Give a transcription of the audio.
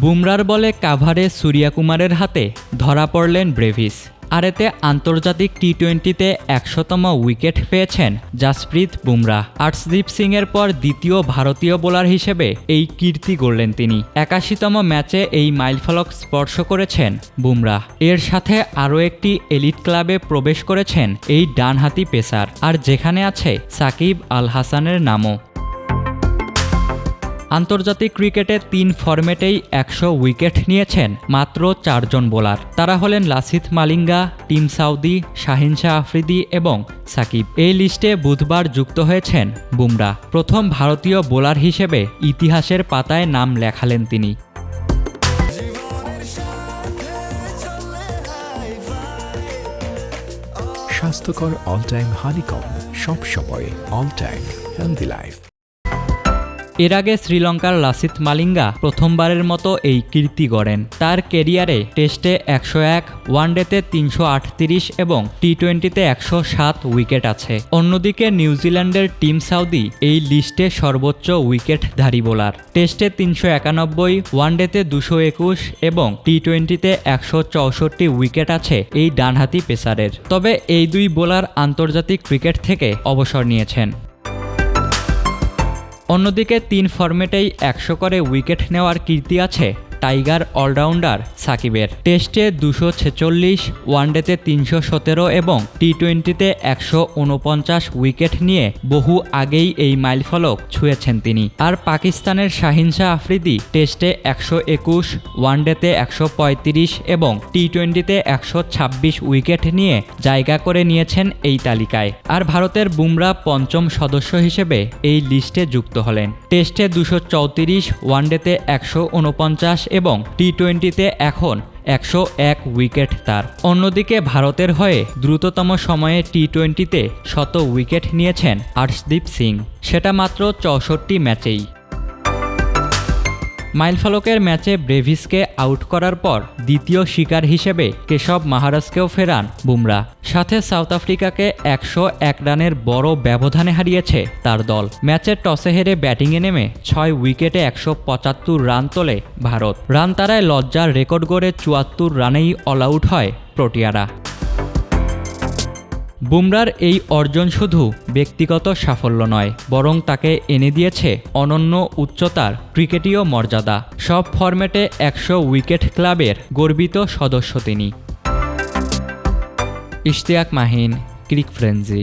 বুমরার বলে কাভারে সূর্যাকুমারের হাতে ধরা পড়লেন ব্রেভিস। আর এতে আন্তর্জাতিক টি টোয়েন্টিতে একশোতম উইকেট পেয়েছেন জাসপ্রীত বুমরা। আর্শদীপ সিংয়ের পর দ্বিতীয় ভারতীয় বোলার হিসেবে এই কীর্তি গড়লেন তিনি। একাশিতম ম্যাচে এই মাইলফলক স্পর্শ করেছেন বুমরা। এর সাথে আরও একটি এলিট ক্লাবে প্রবেশ করেছেন এই ডানহাতি পেসার। আর যেখানে আছে সাকিব আল হাসানের নামও। আন্তর্জাতিক ক্রিকেটে তিন ফরম্যাটেই একশো উইকেট নিয়েছেন মাত্র চারজন বোলার। তারা হলেন লাসিথ মালিঙ্গা, টিম সাউদি, শাহিন শাহ আফ্রিদি এবং সাকিব। এই লিস্টে বুধবার যুক্ত হয়েছেন বুমরা। প্রথম ভারতীয় বোলার হিসেবে ইতিহাসের পাতায় নাম লেখালেন তিনি। স্বাস্থ্যকর অল টাইম হানিকম সব সময় অল টাইম হেলদি লাইফ এর আগে শ্রীলঙ্কার লাসিথ মালিঙ্গা প্রথমবারের মতো এই কীর্তি গড়েন। তার কেরিয়ারে টেস্টে একশো এক, ওয়ানডেতে তিনশো আটত্রিশ এবং টি টোয়েন্টিতে একশো সাত উইকেট আছে। অন্যদিকে নিউজিল্যান্ডের টিম সাউদি এই লিস্টে সর্বোচ্চ উইকেটধারী বোলার। টেস্টে তিনশো একানব্বই, ওয়ানডেতে দুশো একুশ এবং টি টোয়েন্টিতে একশো চৌষট্টি উইকেট আছে এই ডানহাতি পেসারের। তবে এই দুই বোলার আন্তর্জাতিক ক্রিকেট থেকে অবসর নিয়েছেন। অন্যদিকে তিন ফর্মেটেই একশো করে উইকেট নেওয়ার কীর্তি আছে। টাইগার অলরাউন্ডার সাকিবের। টেস্টে দুশো ছেচল্লিশ, ওয়ানডেতে তিনশো সতেরো এবং টি টোয়েন্টিতে একশো উনপঞ্চাশ উইকেট নিয়ে বহু আগেই এই মাইলফলক ছুঁয়েছেন তিনি। আর পাকিস্তানের শাহিন শাহ আফ্রিদি টেস্টে একশো একুশ, ওয়ানডেতে একশো পঁয়ত্রিশ এবং টি টোয়েন্টিতে একশো ছাব্বিশ উইকেট নিয়ে জায়গা করে নিয়েছেন এই তালিকায়। আর ভারতের বুমরা পঞ্চম সদস্য হিসেবে এই লিস্টে যুক্ত হলেন। টেস্টে দুশো চৌত্রিশ, ওয়ানডেতে একশো উনপঞ্চাশ এবং টি টোয়েন্টিতে এখন একশো এক উইকেট তার। অন্যদিকে ভারতের হয়ে দ্রুততম সময়ে টি টোয়েন্টিতে শত উইকেট নিয়েছেন আর্শদীপ সিং। সেটা মাত্র চৌষট্টি ম্যাচেই। মাইলফলকের ম্যাচে ব্রেভিসকে আউট করার পর দ্বিতীয় শিকার হিসেবে কেশব মাহারাজকেও ফেরান বুমরা। সাথে সাউথ আফ্রিকাকে একশো এক রানের বড় ব্যবধানে হারিয়েছে তার দল। ম্যাচের টসে হেরে ব্যাটিংয়ে নেমে ছয় উইকেটে একশো পঁচাত্তর রান তোলে ভারত। রান তারায় লজ্জার রেকর্ড গড়ে চুয়াত্তর রানেই অল আউট হয় প্রোটিয়ারা। বুমরার এই অর্জন শুধু ব্যক্তিগত সাফল্য নয়, বরং তাকে এনে দিয়েছে অনন্য উচ্চতার ক্রিকেটীয় মর্যাদা। সব ফরম্যাটে একশো উইকেট ক্লাবের গর্বিত সদস্য তিনি। ইশতিয়াক মাহিন, ক্রিক ফ্রেঞ্জি